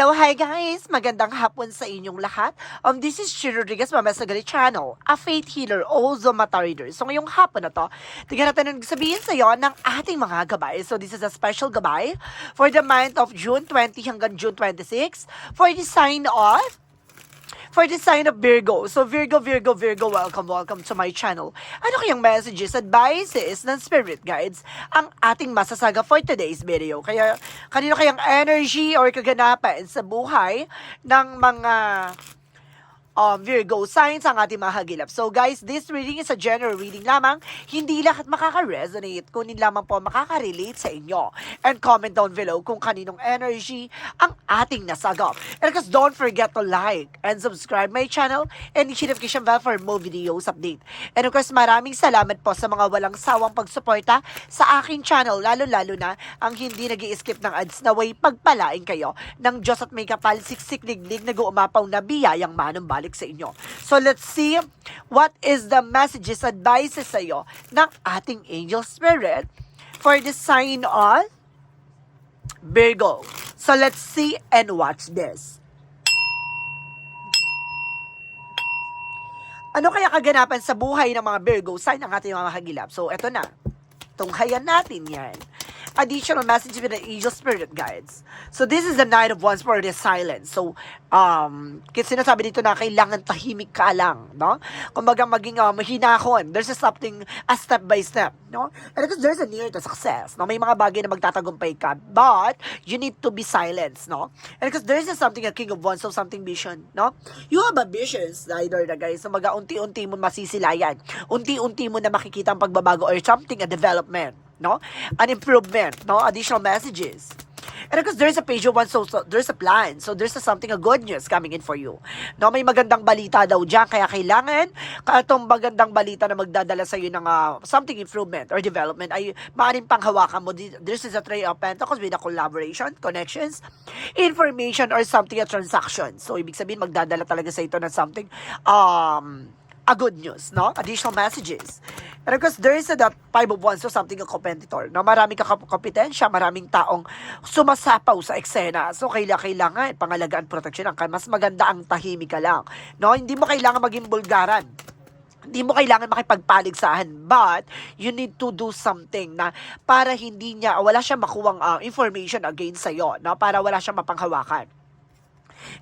Hello, hi guys! Magandang hapon sa inyong lahat. Um, this is Chi Rodriguez, Mama Sagali Channel, a faith healer, also mata reader. So ngayong hapon na to, tignan natin ang sabihin sa iyo ng ating mga gabay. So this is a special gabay for the month of June 20 hanggang June 26 for the sign of for the sign of Virgo. So Virgo, Virgo, Virgo, welcome, welcome to my channel. Ano kayang messages, advices ng spirit guides ang ating masasaga for today's video? Kaya kanino kayang energy or kaganapan sa buhay ng mga um, Virgo signs ang ating mahagilap. So guys, this reading is a general reading lamang. Hindi lahat makaka-resonate, kunin lamang po makaka-relate sa inyo. And comment down below kung kaninong energy ang ating nasagap. And of course, don't forget to like and subscribe my channel and hit notification bell for more videos update. And of course, maraming salamat po sa mga walang sawang pagsuporta sa aking channel, lalo-lalo na ang hindi nag skip ng ads na way pagpalain kayo ng Diyos at may kapal siksik liglig na guumapaw na biyayang manong sa inyo. So let's see what is the messages, advices sa iyo ng ating angel spirit for the sign of Virgo. So let's see and watch this. Ano kaya kaganapan sa buhay ng mga Virgo sign ng ating mga hagilap? So, eto na. Tunghayan natin yan. Additional message with the angel spirit guides. So, this is the night of one's for the silence. So, um, kasi sinasabi dito na kailangan tahimik ka lang, no? Kumbaga maging uh, mahinahon. There's a something, a step by step, no? And because there's a near to success, no? May mga bagay na magtatagumpay ka, but you need to be silenced, no? And because there's a something, a king of wands, so something vision, no? You have a visions, either na guys, so maga unti-unti mo masisilayan. Unti-unti mo na makikita ang pagbabago or something, a development, no? An improvement, no? Additional messages. And of course, there's a page one, so, so there's a plan. So there's a something, a good news coming in for you. No, may magandang balita daw dyan, kaya kailangan katong magandang balita na magdadala sa iyo ng ah, something improvement or development ay maaaring panghawakan mo. This is a tray of pentacles with a collaboration, connections, information, or something, a transaction. So ibig sabihin, magdadala talaga sa ito ng something, um, a good news, no? Additional messages. And of course, there is a the five of wands, so something a competitor. No? Maraming kakopetensya, maraming taong sumasapaw sa eksena. So, kailangan, kailangan pangalagaan protection ang mas maganda ang tahimik ka lang. No? Hindi mo kailangan maging bulgaran hindi mo kailangan makipagpaligsahan but you need to do something na para hindi niya wala siya makuwang uh, information against sa'yo no para wala siyang mapanghawakan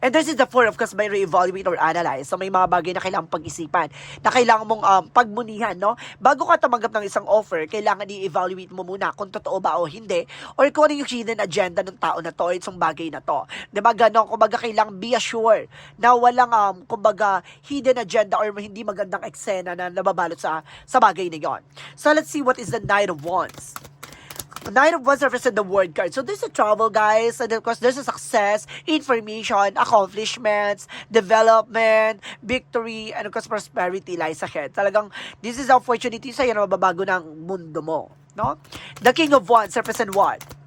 And this is the four of cups by re-evaluate or analyze. So may mga bagay na kailangang pag-isipan, na kailangan mong um, pagmunihan, no? Bago ka tumanggap ng isang offer, kailangan i-evaluate mo muna kung totoo ba o hindi, or kung ano yung hidden agenda ng tao na to, itong bagay na to. Diba ganon? Kumbaga kailangan be assured na walang, um, kumbaga, hidden agenda or hindi magandang eksena na nababalot sa, sa bagay na yon. So let's see what is the Knight of Wands. Nine of Wands represent the word card. So there's a travel, guys. And of course, there's a success, information, accomplishments, development, victory, and of course, prosperity lies ahead. Talagang, this is opportunity sa'yo na mababago ng mundo mo. No? The King of Wands represent what?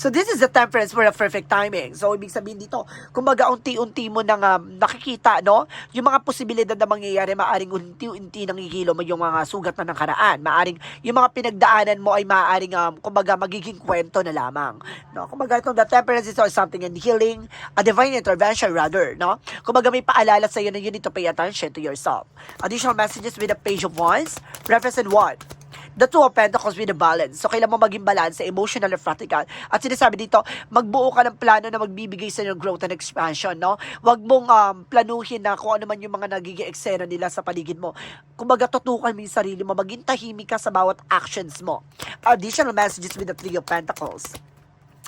So this is the temperance for a perfect timing. So ibig sabihin dito, kumbaga unti-unti mo nang um, nakikita, no? Yung mga posibilidad na mangyayari, maaring unti-unti nang ihilo mo yung mga sugat na nakaraan. Maaring yung mga pinagdaanan mo ay maaring um, kumbaga magiging kwento na lamang. No? Kumbaga itong the temperance is something in healing, a divine intervention rather, no? Kumbaga may paalala sa iyo na you need to pay attention to yourself. Additional messages with the page of wands represent what? The two of pentacles with a balance. So, kailangan mo maging balance emotional and practical. At sinasabi dito, magbuo ka ng plano na magbibigay sa ng growth and expansion, no? Huwag mong um, planuhin na kung ano man yung mga nagiging eksena nila sa paligid mo. Kumbaga, tutukan mo yung sarili mo, maging tahimik ka sa bawat actions mo. Additional messages with the three of pentacles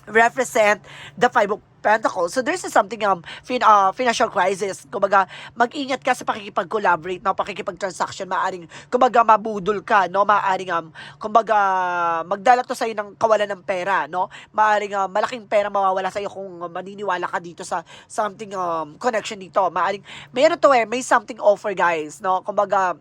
represent the five of pentacles. So there's something um fin, uh, financial crisis. Kumbaga, mag-ingat ka sa pakikipag-collaborate, no, pakikipag-transaction, maaring kumbaga mabudol ka, no, maaring um kumbaga magdala to sa iyo ng kawalan ng pera, no? Maaring um, malaking pera mawawala sa iyo kung maniniwala ka dito sa something um connection dito. Maaring mayroon to eh, may something offer guys, no? Kumbaga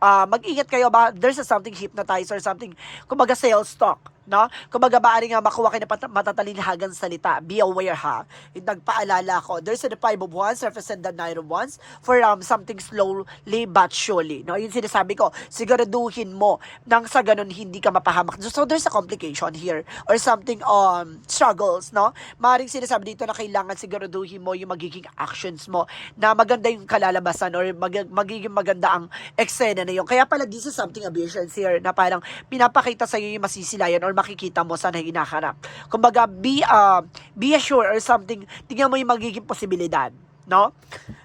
uh, mag-ingat kayo ba there's a something hypnotizer something kumbaga sales stock no? Kumbaga, maaari nga makuha kayo ng matatalinhagang salita. Be aware, ha? Yung nagpaalala ko, there's the five of wands, represent the nine of wands, for um, something slowly but surely, no? Yung sinasabi ko, siguraduhin mo nang sa ganun hindi ka mapahamak. So, there's a complication here, or something, um, struggles, no? Maaaring sinasabi dito na kailangan siguraduhin mo yung magiging actions mo, na maganda yung kalalabasan, or mag- magiging maganda ang eksena na yun. Kaya pala, this is something abusions here, na parang pinapakita sa'yo yung masisilayan or makikita mo sa hinaharap. Kumbaga, be, uh, be assured or something, tingnan mo yung magiging posibilidad. No?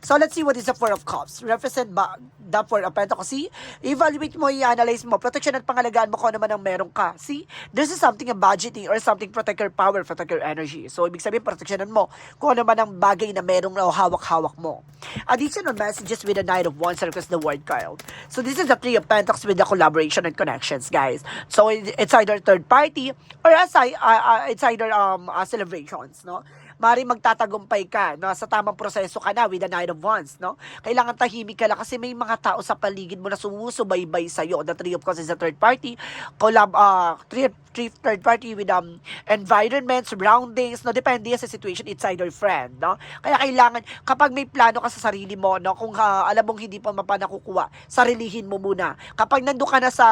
So, let's see what is the Four of Cups. Represent ba the Four of Pentacles? See? Evaluate mo, i-analyze mo. Protection at pangalagaan mo kung ano man ang meron ka. See? This is something a budgeting or something protect your power, protect your energy. So, ibig sabihin, protectionan mo kung ano man ang bagay na merong hawak-hawak mo. Additional messages with the Knight of Wands across the word card. So, this is the Three of Pentacles with the collaboration and connections, guys. So, it- it's either third party or aside, uh, uh, it's either um, uh, celebrations, no? Mari magtatagumpay ka, no? Sa tamang proseso ka na with the Nine of Wands, no? Kailangan tahimik ka lang kasi may mga tao sa paligid mo na sumusubaybay sa'yo. The Three of Cups is a third party. Collab, uh, three, three, third party with um, environment, surroundings, no? Depende sa situation, it's either friend, no? Kaya kailangan, kapag may plano ka sa sarili mo, no? Kung uh, alam mong hindi pa mapanakukuha, sarilihin mo muna. Kapag nandun ka na sa,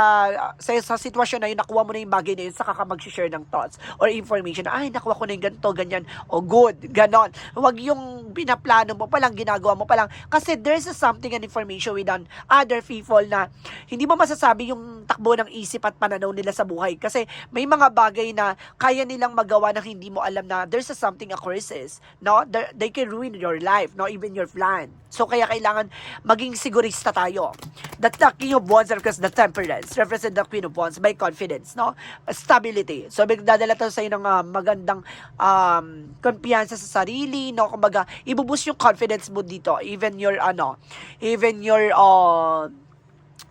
sa, sa sitwasyon na yun, nakuha mo na yung bagay na yun, saka ka mag-share ng thoughts or information. Ay, nakuha ko na yung ganito, ganyan. O good, ganon. Huwag yung binaplano mo palang, ginagawa mo palang. Kasi there's a something and information with other people na hindi mo masasabi yung takbo ng isip at pananaw nila sa buhay. Kasi may mga bagay na kaya nilang magawa na hindi mo alam na there's a something occurs. No? They- can ruin your life, no? even your plan. So kaya kailangan maging sigurista tayo. The, the King of Wands represents the temperance, represent the Queen of Wands by confidence, no? Stability. So bigdadala to sa iyo ng ah, magandang um, kumpiyansa sa sarili, no? Kumbaga, ibubus yung confidence mo dito, even your ano, even your uh,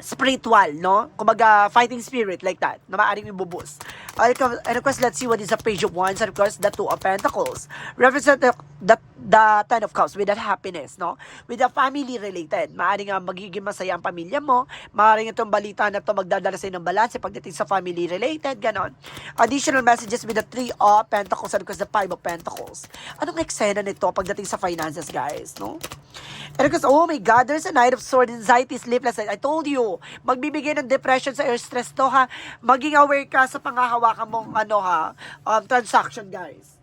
spiritual, no? Kumbaga, fighting spirit like that, na maaaring ibubus. And of course, let's see what is the Page of Wands, and of course, the Two of Pentacles. Represent the, the, the Ten of Cups with that happiness, no? With the family related. Maaaring nga magiging masaya ang pamilya mo. Maaaring itong balita na to magdadala sa'yo ng balance pagdating sa family related, ganon. Additional messages with the Three of Pentacles and of the Five of Pentacles. Anong eksena nito pagdating sa finances, guys, no? And because, oh my God, there's a night of sword, anxiety, sleepless. I told you, magbibigay ng depression sa stress to, ha? Maging aware ka sa pangahawakan mong, ano, ha, um, transaction, guys.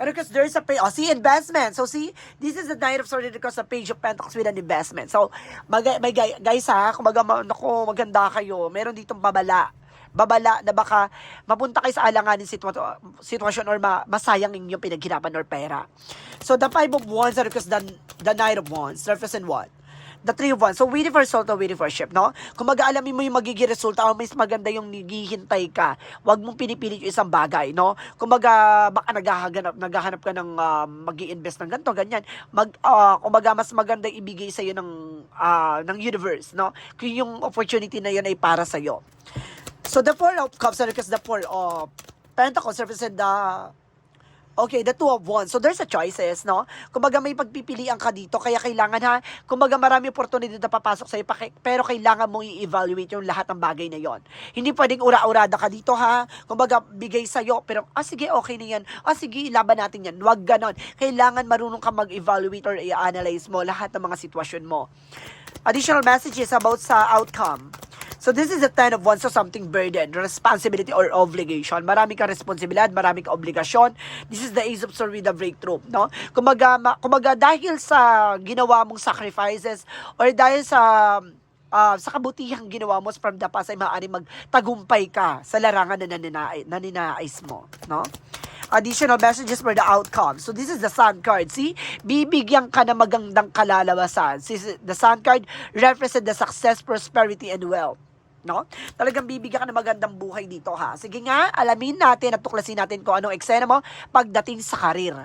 And because there's a pay, oh, see, investment. So, see, this is the night of sword because a page of pentacles with an investment. So, mag, may guy- guys, ha, kumaga, ma- naku, maganda kayo. Meron ditong babala babala na baka mapunta kayo sa alanganin sitwa- sitwasyon or ma- masayang inyong pinaghirapan or pera. So, the five of wands are because the, the nine of wands represent what? The three of wands. So, waiting for result or waiting for ship, no? Kung mag-aalamin mo yung magiging resulta o mas maganda yung naghihintay ka, wag mong pinipilit yung isang bagay, no? Kung maga, baka naghahanap, naghahanap ka ng uh, mag invest ng ganito, ganyan. Mag, uh, kung maga, mas maganda ibigay sa'yo ng, ah, ng universe, no? Kung yung opportunity na yun ay para sa'yo. So the four of cups because the four of pentacles represent the Okay, the two of wands. So there's a choices, no? Kumbaga may pagpipilian ka dito, kaya kailangan ha, kumbaga marami opportunity na papasok sa'yo, pero kailangan mong i-evaluate yung lahat ng bagay na yon. Hindi pwedeng ura-urada ka dito ha, kumbaga bigay sa'yo, pero ah sige, okay na yan, ah sige, laban natin yan. Huwag ganon. Kailangan marunong ka mag-evaluate or i-analyze mo lahat ng mga sitwasyon mo. Additional messages about sa outcome. So this is a ten of wands, so something burden, responsibility or obligation. Marami kang responsibilidad, marami kang obligasyon. This is the ace of sword with the breakthrough, no? Kumaga, ma, kumaga dahil sa ginawa mong sacrifices or dahil sa ah, sa kabutihang ginawa mo from the past ay maaari magtagumpay ka sa larangan na naninais, naninais mo, no? additional messages for the outcome. So this is the sun card. See, bibigyan ka na magandang kalalabasan. See, the sun card represent the success, prosperity, and wealth. No? Talagang bibigyan ka ng magandang buhay dito ha. Sige nga, alamin natin at tuklasin natin kung anong eksena mo pagdating sa karir.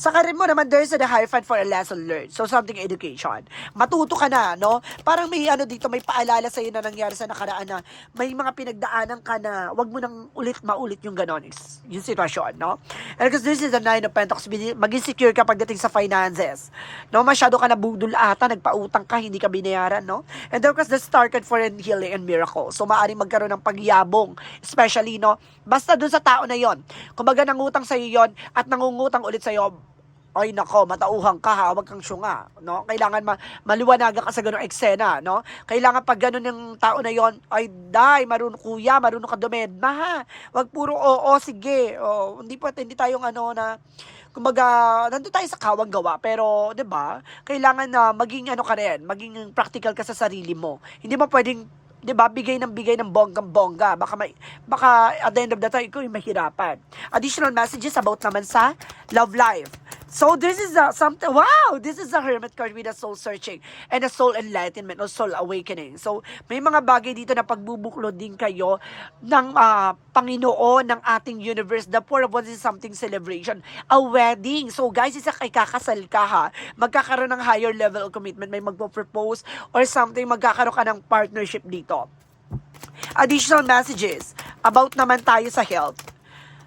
Sa karir mo naman, there's a hyphen for a lesson learned. So, something education. Matuto ka na, no? Parang may ano dito, may paalala sa'yo na nangyari sa nakaraan na may mga pinagdaanan ka na wag mo nang ulit maulit yung ganon. Yung sitwasyon, no? And because this is the nine of pentacles, maging secure ka pagdating sa finances. No? Masyado ka nabudol ata, nagpautang ka, hindi ka binayaran, no? And then, because the star card for healing and miracle. So, maaaring magkaroon ng pagyabong. Especially, no? Basta dun sa tao na yon Kumbaga, nangutang sa'yo yon at nangungutang ulit sa'yo, ay nako, matauhang ka ha, wag kang syunga, no? Kailangan ma maliwanagan ka sa ganung eksena, no? Kailangan pag ganun yung tao na yon, ay dai, marunong kuya, marunong ka dumedma ha. Wag puro oo, sige. Oh, hindi pa hindi tayong ano na kumbaga, nandun tayo sa kawang gawa, pero, 'di ba? Kailangan na maging ano ka rin, maging practical ka sa sarili mo. Hindi mo pwedeng 'di ba, bigay ng bigay ng bonggang-bongga. Baka may baka at the end of the day ikaw yung mahirapan. Additional messages about naman sa love life. So this is a something wow, this is a hermit card with a soul searching and a soul enlightenment or soul awakening. So may mga bagay dito na pagbubuklod din kayo ng ah, Panginoon ng ating universe. The four of wands is something celebration, a wedding. So guys, isa kay kakasal ka ha. Magkakaroon ng higher level commitment, may magpo-propose or something magkakaroon ka ng partnership dito additional messages about naman tayo sa health.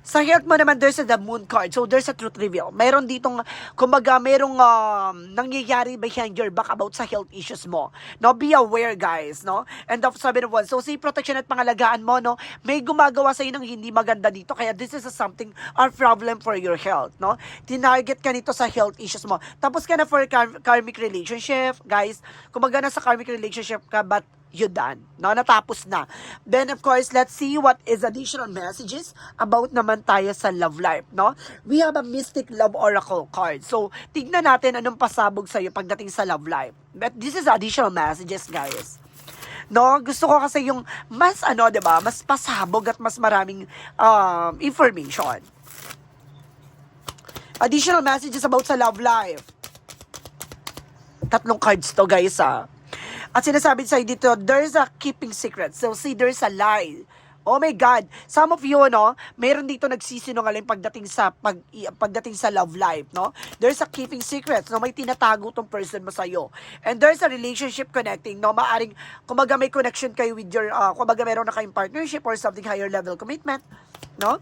Sa health mo naman, there's a the moon card. So, there's a truth reveal. Mayroon ditong, kumbaga, mayroong um, nangyayari behind your back about sa health issues mo. No, be aware, guys, no? And of sabi one, so, si protection at pangalagaan mo, no? May gumagawa sa'yo ng hindi maganda dito. Kaya, this is a something, or problem for your health, no? Tinarget ka nito sa health issues mo. Tapos ka na for kar- karmic relationship, guys. Kumbaga, nasa karmic relationship ka, but you done. No, natapos na. Then, of course, let's see what is additional messages about naman tayo sa love life, no? We have a Mystic Love Oracle card. So, tignan natin anong pasabog sa'yo pagdating sa love life. But this is additional messages, guys. No, gusto ko kasi yung mas ano, 'di ba? Mas pasabog at mas maraming um, information. Additional messages about sa love life. Tatlong cards to, guys, ah. At sinasabi sa'yo dito, there's a keeping secret. So, see, there's a lie. Oh my God. Some of you, no, meron dito nagsisinungaling pagdating sa pag, pagdating sa love life, no? There's a keeping secrets, no? May tinatago tong person mo sa'yo. And there's a relationship connecting, no? Maaring, kumaga may connection kayo with your, uh, kumaga meron na kayong partnership or something higher level commitment, no?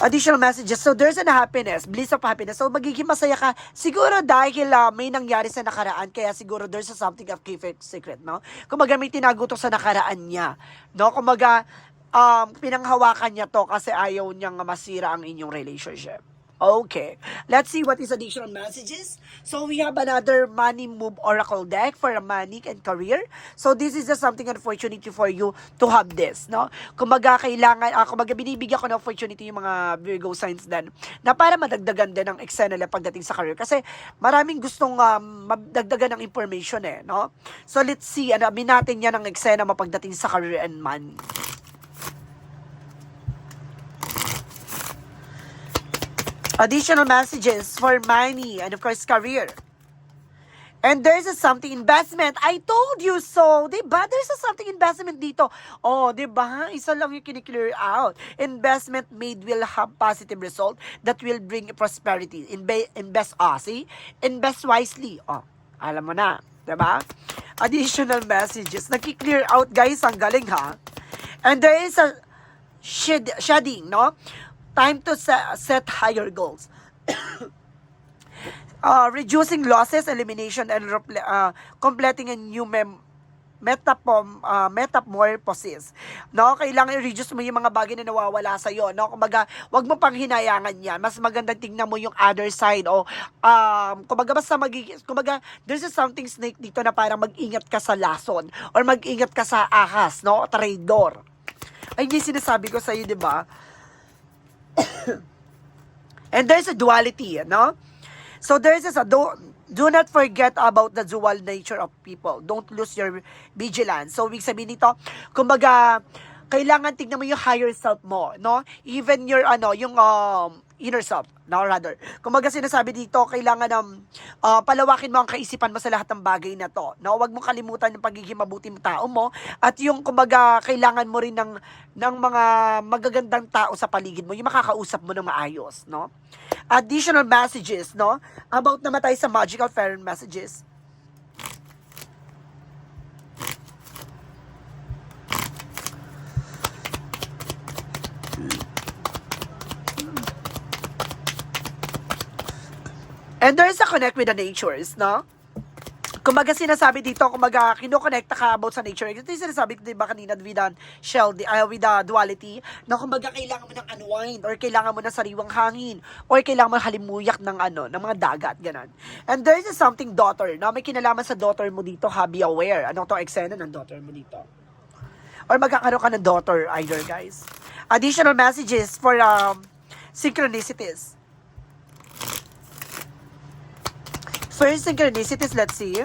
Additional messages. So, there's an happiness, bliss of happiness. So, magiging masaya ka. Siguro dahil ah, may nangyari sa nakaraan, kaya siguro there's a something of secret, no? Kumaga may tinago to sa nakaraan niya, no? Kumaga, um, pinanghawakan niya to kasi ayaw niyang masira ang inyong relationship. Okay. Let's see what is additional messages. So we have another money move oracle deck for a money and career. So this is just something opportunity for you to have this, no? Kumaga kailangan, ah, kumaga binibigyan ko ng opportunity yung mga Virgo signs din na para madagdagan din ng eksena nila pagdating sa career. Kasi maraming gustong um, madagdagan ng information eh, no? So let's see, ano, natin yan ng eksena mapagdating sa career and money. Additional messages for money and of course career. And there's a something investment. I told you so. Diba? There's a something investment dito. Oh, diba? Isa lang yung kiniklear out. Investment made will have positive result that will bring prosperity. Inve- invest, ah, see? Invest wisely. Oh, alam mo na. Diba? Additional messages. Naki-clear out, guys. Ang galing, ha? And there is a shed, shedding, no? Time to set, higher goals. uh, reducing losses, elimination, and uh, completing a new mem metapom uh, metamorphosis. No kailangan i-reduce mo yung mga bagay na nawawala sa iyo no? Kumbaga wag mo pang hinayangan yan. Mas maganda tingnan mo yung other side o um kumbaga basta magiging kumbaga there's something snake dito na parang mag-ingat ka sa lason or mag-ingat ka sa ahas no? Traidor. Ay yung sinasabi ko sa iyo di ba And there's a duality, no? So there's a do, do not forget about the dual nature of people. Don't lose your vigilance. So, ibig sabihin nito, kumbaga, kailangan tignan mo yung higher self mo, no? Even your, ano, yung um, inner self, no, rather. Kumbaga sinasabi dito, kailangan um, uh, palawakin mo ang kaisipan mo sa lahat ng bagay na to, no? Huwag mo kalimutan yung pagiging mabuting tao mo at yung, kumbaga, kailangan mo rin ng, ng mga magagandang tao sa paligid mo, yung makakausap mo ng maayos, no? Additional messages, no? About naman tayo sa magical fairy messages. And there's a connect with the natures, no? Kumbaga sinasabi dito, kumbaga kinokonekta ka about sa nature. Ito yung sinasabi ko, di ba kanina, with the shell, uh, with the duality, na kumbaga kailangan mo ng unwind, or kailangan mo ng sariwang hangin, or kailangan mo halimuyak ng ano, ng mga dagat, ganun. And there is something daughter, no? May kinalaman sa daughter mo dito, ha, be aware. Ano to eksena ng daughter mo dito? Or magkakaroon ka ng daughter either, guys. Additional messages for um, synchronicities. First synchronicities, let's see.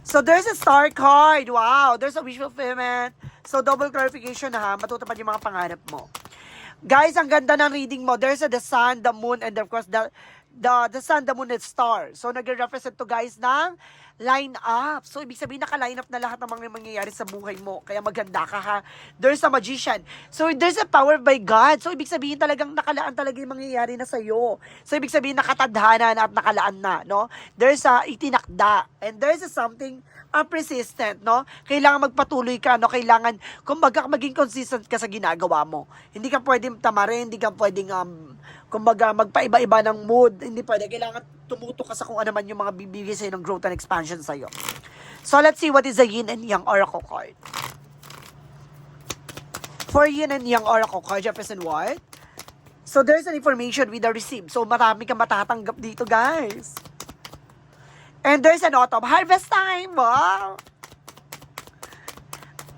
So there's a star card. Wow, there's a wish fulfillment. So double clarification ha, matutupad yung mga pangarap mo. Guys, ang ganda ng reading mo. There's a the sun, the moon, and of course the the the sun, the moon, and star. So nagre-represent to guys ng line up. So ibig sabihin naka-line up na lahat ng mga mangyayari sa buhay mo. Kaya maganda ka ha. There's a magician. So there's a power by God. So ibig sabihin talagang nakalaan talaga yung mangyayari na sa'yo. So ibig sabihin nakatadhana na at nakalaan na, no? There's a itinakda. And there's a something uh, persistent, no? Kailangan magpatuloy ka, no? Kailangan, kumbaga, maging consistent ka sa ginagawa mo. Hindi ka pwedeng tamarin, hindi ka pwedeng, um, kumbaga, magpaiba-iba ng mood. Hindi pwede. Kailangan tumuto ka sa kung ano man yung mga bibigay sa'yo ng growth and expansion sa'yo. So, let's see what is the yin and yang oracle card. For yin and yang oracle card, Jefferson what? So, there's an information with the received. So, marami kang matatanggap dito, guys. And there's an autumn harvest time. Wow!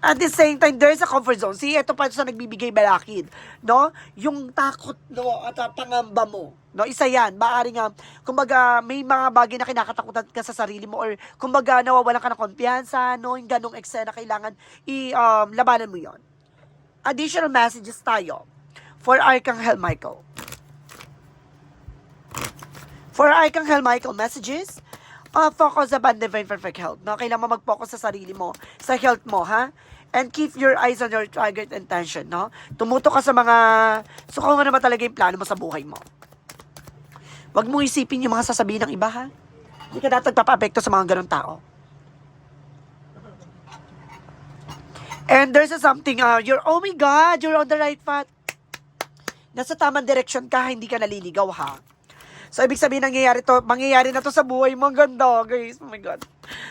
At the same time, there's a comfort zone. See, ito pa sa nagbibigay balakid. No? Yung takot, no? At uh, pangamba mo. No? Isa yan. Maaring, um, kumbaga, may mga bagay na kinakatakutan ka sa sarili mo or kumbaga, nawawalan ka ng kumpiyansa, no? Yung ganong eksena, kailangan i-labanan mo yon. Additional messages tayo for Archangel Michael. For Archangel Michael messages, uh, focus upon divine perfect health. No? Kailangan mo mag-focus sa sarili mo, sa health mo, ha? And keep your eyes on your target intention, no? Tumuto ka sa mga, so kung ano talaga yung plano mo sa buhay mo. Huwag mong isipin yung mga sasabihin ng iba, ha? Hindi ka dapat nagpapa-apekto sa mga ganong tao. And there's a something, uh, you're, oh my God, you're on the right path. Nasa tamang direction ka, hindi ka naliligaw, ha? So, ibig sabihin, nangyayari to, mangyayari na to sa buhay mo. Ang ganda, guys. Oh my God.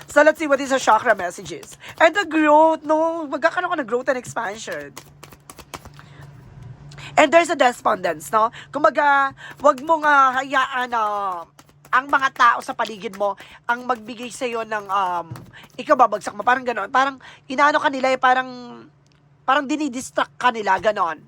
So, let's see what is the chakra messages. And the growth, no? Magkakaroon ka ng growth and expansion. And there's a despondence, no? Kumaga, wag mo nga hayaan na ang mga tao sa paligid mo ang magbigay sa iyo ng um ikaw babagsak mo parang ganoon parang inaano ka nila eh, parang parang dinidistract ka nila ganon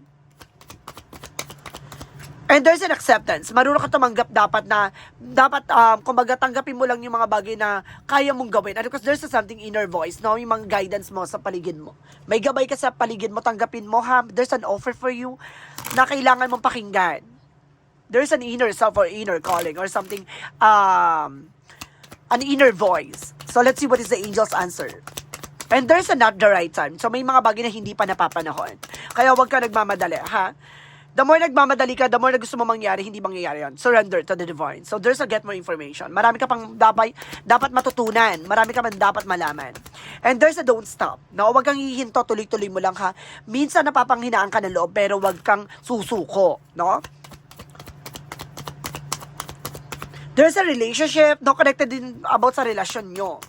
And there's an acceptance. Marunong ka tumanggap dapat na, dapat, um, kumbaga, tanggapin mo lang yung mga bagay na kaya mong gawin. And because there's a something inner voice, no? Yung mga guidance mo sa paligid mo. May gabay ka sa paligid mo, tanggapin mo, ha? There's an offer for you na kailangan mong pakinggan. There's an inner self or inner calling or something, um, an inner voice. So let's see what is the angel's answer. And there's a not the right time. So may mga bagay na hindi pa napapanahon. Kaya huwag ka nagmamadali, ha? The more nagmamadali ka, the more na gusto mo mangyari, hindi mangyayari yan. Surrender to the divine. So there's a get more information. Marami ka pang dapat, dapat matutunan. Marami ka man dapat malaman. And there's a don't stop. No, wag kang hihinto, tuloy-tuloy mo lang ha. Minsan napapanghinaan ka ng loob, pero wag kang susuko. No? There's a relationship, no, connected din about sa relasyon nyo.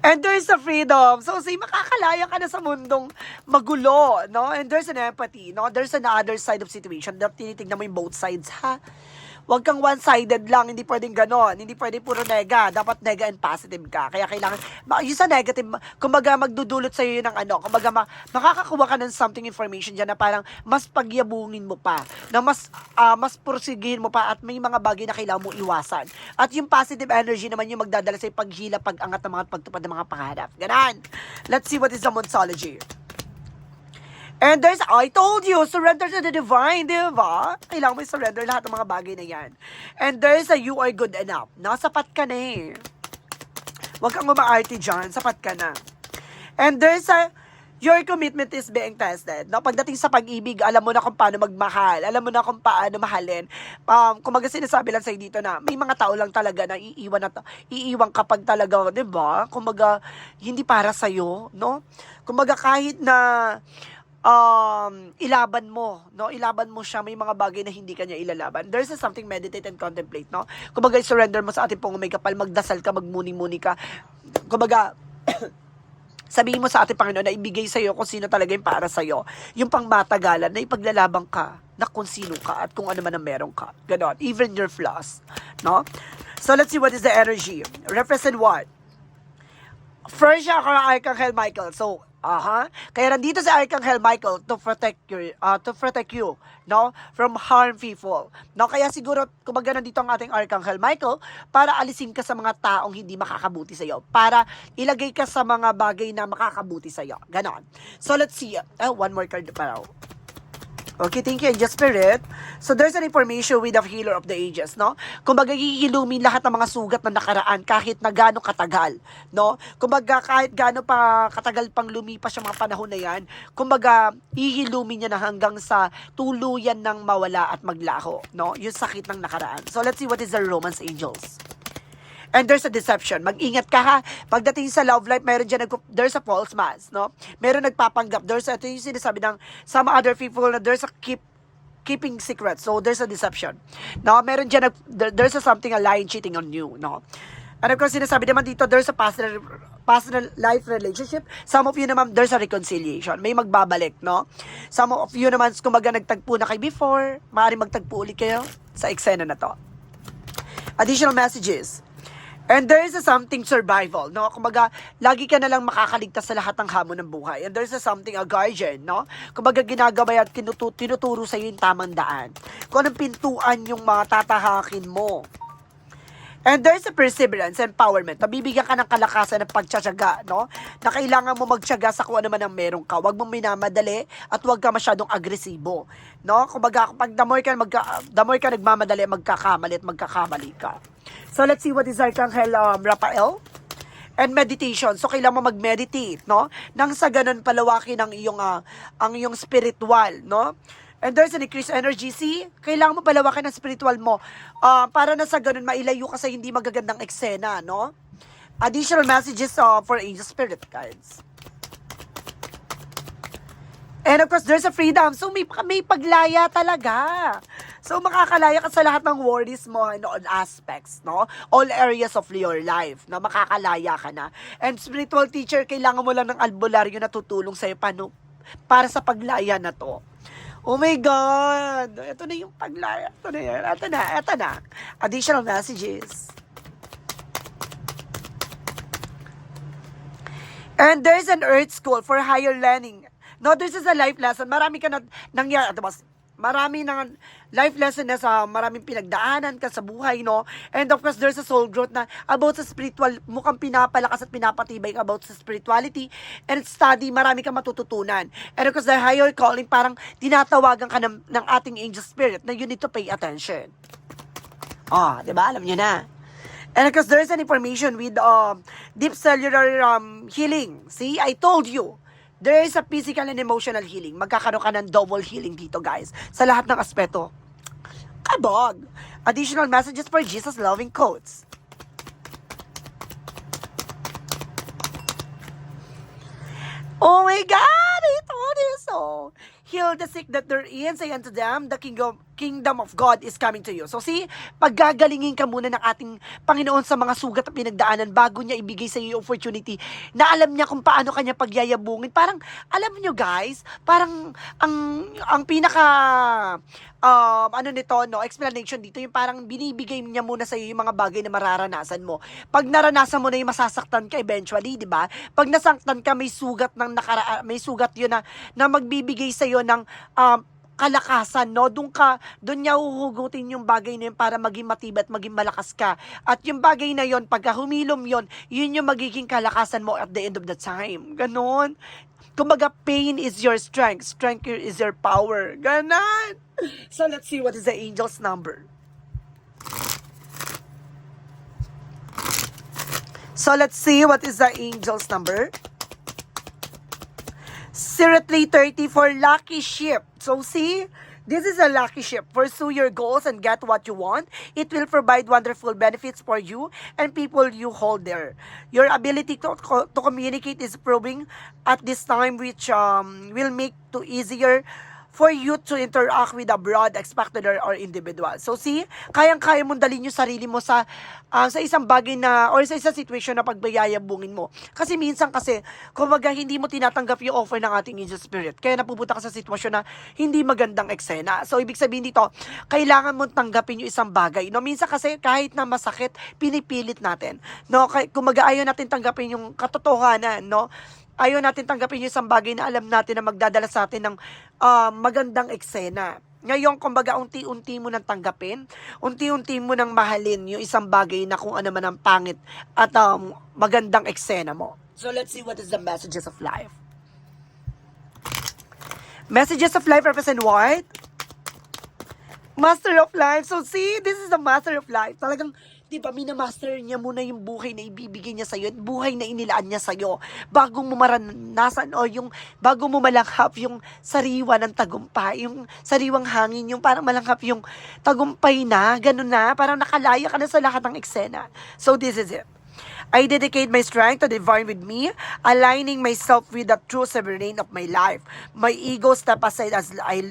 And there's a freedom. So, say, makakalaya ka na sa mundong magulo, no? And there's an empathy, no? There's another side of situation. Tinitignan mo yung both sides, ha? Huwag kang one-sided lang, hindi pwedeng ganon. Hindi pwedeng puro nega. Dapat nega and positive ka. Kaya kailangan, yung sa negative, kumbaga magdudulot sa'yo yun ng ano, kumbaga ma- makakakuha ka ng something information dyan na parang mas pagyabungin mo pa, na mas, ah, mas pursigihin mo pa at may mga bagay na kailangan mo iwasan. At yung positive energy naman yung magdadala sa'yo paghila, pag-angat ng mga pagtupad ng mga pangarap. Ganon. Let's see what is the Monsology. And there's, I told you, surrender to the divine, di ba? Kailangan mo surrender lahat ng mga bagay na yan. And there's a you are good enough. Nasapat ka na eh. Huwag kang umaarte dyan, sapat ka na. And there's a, your commitment is being tested. No? Pagdating sa pag-ibig, alam mo na kung paano magmahal. Alam mo na kung paano mahalin. Um, kumaga sinasabi lang sa'yo dito na may mga tao lang talaga na iiwan, na, iiwan kapag talaga, di ba? Kumaga, hindi para sa'yo, no? Kumaga kahit na um, ilaban mo, no? Ilaban mo siya, may mga bagay na hindi kanya ilalaban. There's a something meditate and contemplate, no? Kumbaga, surrender mo sa ating pong may kapal, magdasal ka, magmuni-muni ka. Kumbaga, sabihin mo sa ating Panginoon na ibigay sa iyo kung sino talaga yung para sa iyo. Yung pang matagalan na ipaglalabang ka na kung sino ka at kung ano man ang meron ka. Ganon. Even your flaws. No? So, let's see what is the energy. Represent what? First siya kay Archangel Michael. So, aha. Kaya nandito si Archangel Michael to protect you, uh, to protect you, no, from harm people. No, kaya siguro kumbaga nandito ang ating Archangel Michael para alisin ka sa mga taong hindi makakabuti sa iyo, para ilagay ka sa mga bagay na makakabuti sa iyo. Ganon. So let's see. Uh, one more card pa raw. Okay, thank you, Angel Spirit. So, there's an information with the healer of the ages, no? Kumbaga, hihilumin lahat ng mga sugat na nakaraan kahit na gaano katagal, no? Kumbaga, kahit gaano pa katagal pang lumipas yung mga panahon na yan, kumbaga, hihilumin niya na hanggang sa tuluyan ng mawala at maglaho, no? Yung sakit ng nakaraan. So, let's see what is the Romance Angels. And there's a deception. Mag-ingat ka ha. Pagdating sa love life, meron dyan, there's a false mask, no? Meron nagpapanggap. There's, ito yung sinasabi ng some other people na there's a keep keeping secret. So, there's a deception. No? Meron nag, there, there's a something, a lying, cheating on you, no? Of course, sinasabi naman dito, there's a personal, personal life relationship. Some of you naman, there's a reconciliation. May magbabalik, no? Some of you naman, kumaga nagtagpo na kayo before, maaari magtagpo ulit kayo sa eksena na to additional messages. And there is a something survival, no? Kumbaga, lagi ka na lang makakaligtas sa lahat ng hamon ng buhay. And there is a something, a guardian, no? Kumbaga, ginagabay at kinutu- tinuturo sa yung tamang daan. Kung anong pintuan yung mga tatahakin mo. And there's a perseverance empowerment. Nabibigyan ka ng kalakasan ng pagtsatsaga, no? Na kailangan mo magtsaga sa kung ano man ang meron ka. Huwag mong minamadali at huwag ka masyadong agresibo. No? Kumbaga, pag the more ka, magka, more ka nagmamadali, magkakamali at magkakamali ka. So, let's see what is Archangel um, Raphael and meditation. So kailangan mo mag-meditate, no? Nang sa ganun palawakin ang iyong ah, ang iyong spiritual, no? And there's an increased energy. See? Kailangan mo palawakin ang spiritual mo ah, para na sa ganun mailayo ka sa hindi magagandang eksena, no? Additional messages uh, for angel spirit guides. And of course, there's a freedom. So, may, may paglaya talaga. So, makakalaya ka sa lahat ng worries mo and all aspects, no? All areas of your life, na makakalaya ka na. And spiritual teacher, kailangan mo lang ng albularyo na tutulong sa'yo paano, para sa paglaya na to. Oh my God! Ito na yung paglaya. Ito na yan. Ito na. Ito na. Additional messages. And there's an earth school for higher learning. No, this is a life lesson. Marami ka na nangyari. Mas, marami ng life lesson na sa maraming pinagdaanan ka sa buhay, no? And of course, there's a soul growth na about sa spiritual, mukhang pinapalakas at pinapatibay ka about sa spirituality and study, marami kang matututunan. And of course, the higher calling, parang tinatawagan ka ng, ng ating angel spirit na you need to pay attention. Ah, di ba? Alam niyo na. And of course, there is an information with um, deep cellular um, healing. See, I told you. There is a physical and emotional healing. Magkakaroon ka ng double healing dito, guys. Sa lahat ng aspeto. Kabog! Additional messages for Jesus loving quotes. Oh my God! I told you so. Heal the sick that they're in. Say unto them, the kingdom, kingdom of God is coming to you. So see, paggagalingin ka muna ng ating Panginoon sa mga sugat at pinagdaanan bago niya ibigay sa iyo opportunity na alam niya kung paano kanya pagyayabungin. Parang, alam niyo guys, parang ang ang pinaka um, ano nito, no, explanation dito, yung parang binibigay niya muna sa iyo yung mga bagay na mararanasan mo. Pag naranasan mo na yung masasaktan ka eventually, di ba? Pag nasaktan ka, may sugat ng nakara may sugat yun na, na magbibigay sa iyo ng um, kalakasan, no? Doon ka, doon niya uhugutin yung bagay na yun para maging matibay at maging malakas ka. At yung bagay na yun, pagka humilom yun, yun yung magiging kalakasan mo at the end of the time. Ganon. Kumbaga, pain is your strength. Strength is your power. Ganon. So, let's see what is the angel's number. So, let's see what is the angel's number. 0330 for lucky ship. So see, this is a lucky ship. Pursue your goals and get what you want. It will provide wonderful benefits for you and people you hold there. Your ability to, to communicate is proving at this time which um, will make to easier for you to interact with a broad spectator or individual. So see, kayang-kaya mong dalhin yung sarili mo sa ah, sa isang bagay na or sa isang situation na pagbayayabungin mo. Kasi minsan kasi, kumbaga hindi mo tinatanggap yung offer ng ating angel spirit. Kaya napupunta ka sa sitwasyon na hindi magandang eksena. So ibig sabihin dito, kailangan mong tanggapin yung isang bagay. No, minsan kasi kahit na masakit, pinipilit natin. No, kumbaga ayaw natin tanggapin yung katotohanan, no? Ayaw natin tanggapin yung isang bagay na alam natin na magdadala sa atin ng ah, magandang eksena. Ngayon, kumbaga, unti-unti mo nang tanggapin, unti-unti mo nang mahalin yung isang bagay na kung ano man ang pangit at um, magandang eksena mo. So, let's see what is the messages of life. Messages of life represent what? Master of life. So, see, this is the master of life. Talagang, di ba, minamaster niya muna yung buhay na ibibigay niya sa'yo at buhay na inilaan niya sa'yo bago mo maranasan o yung bago mo malanghap yung sariwa ng tagumpay, yung sariwang hangin, yung parang malanghap yung tagumpay na, ganun na, parang nakalaya ka na sa lahat ng eksena. So, this is it. I dedicate my strength to the divine with me, aligning myself with the true sovereign of my life. My ego step aside as I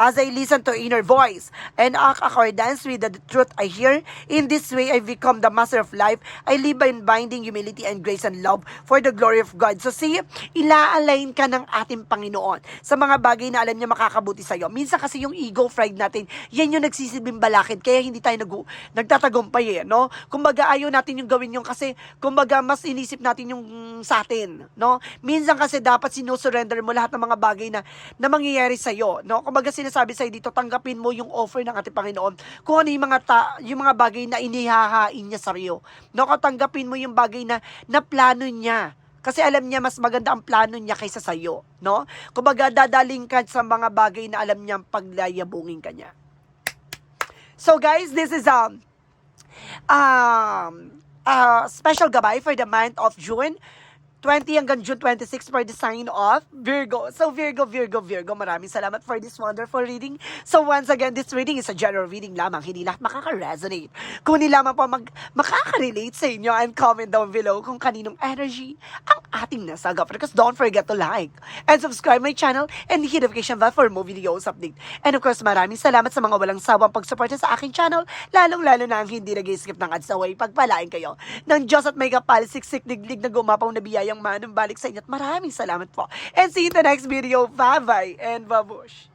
as I listen to inner voice and act accordance with the truth I hear. In this way, I become the master of life. I live in binding humility and grace and love for the glory of God. So see, ila-align ka ng ating Panginoon sa mga bagay na alam niya makakabuti sa'yo. Minsan kasi yung ego pride natin, yan yung nagsisilbing balakid, kaya hindi tayo nag nagtatagumpay eh, no? Kumbaga ayaw natin yung gawin yung kasi, kumbaga mas inisip natin yung sa atin, no? Minsan kasi dapat sinusurrender mo lahat ng mga bagay na, na mangyayari sa'yo, no? Kumbaga sinasabi sa'yo dito, tanggapin mo yung offer ng ating Panginoon. Kung ano yung mga, ta- yung mga bagay na inihahain niya sa'yo. No? Kung tanggapin mo yung bagay na, na plano niya. Kasi alam niya mas maganda ang plano niya kaysa sa'yo. No? Kumbaga dadaling ka sa mga bagay na alam niya paglayabungin ka niya. So guys, this is um um uh, special gabay for the month of June 20 hanggang June 26 for the sign of Virgo. So Virgo, Virgo, Virgo, maraming salamat for this wonderful reading. So once again, this reading is a general reading lamang. Hindi lahat makaka-resonate. Kung lamang po mag makaka-relate sa inyo and comment down below kung kaninong energy ang ating nasagap. Because don't forget to like and subscribe my channel and hit notification bell for more videos update. And of course, maraming salamat sa mga walang sawang pagsuporta sa aking channel, lalong-lalo na ang hindi nag-skip ng ads away. Pagpalain kayo ng Diyos at may kapal, siksik, liglig na gumapaw na biyayang manong balik sa inyo. At maraming salamat po. And see you in the next video. Bye-bye and babush.